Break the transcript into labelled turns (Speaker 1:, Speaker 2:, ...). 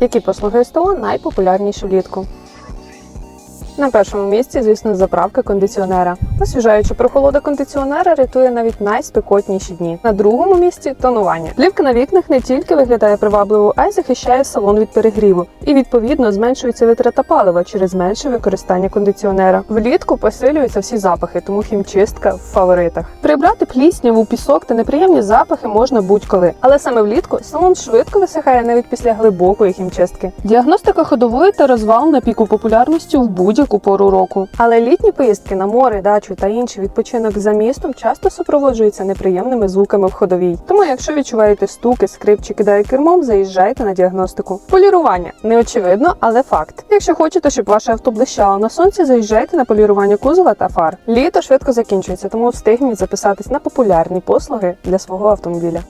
Speaker 1: Які послуги СТО найпопулярніші влітку? На першому місці, звісно, заправка кондиціонера. Освіжаюча прохолода кондиціонера рятує навіть найспекотніші дні. На другому місці тонування. Плівка на вікнах не тільки виглядає привабливо, а й захищає салон від перегріву. І відповідно зменшується витрата палива через менше використання кондиціонера. Влітку посилюються всі запахи, тому хімчистка в фаворитах. Прибрати плісняву, пісок та неприємні запахи можна будь-коли. Але саме влітку салон швидко висихає навіть після глибокої хімчистки. Діагностика ходової та розвал на піку популярності в будь-яку пору року. Але літні поїздки на море, дачу та інший відпочинок за містом часто супроводжуються неприємними звуками в ходовій. Тому, якщо відчуваєте стуки, скрип чи кидає кермом, заїжджайте на діагностику. Полірування не очевидно, але факт. Якщо хочете, щоб ваше авто блищало на сонці, заїжджайте на полірування кузова та фар. Літо швидко закінчується, тому встигніть записатись на популярні послуги для свого автомобіля.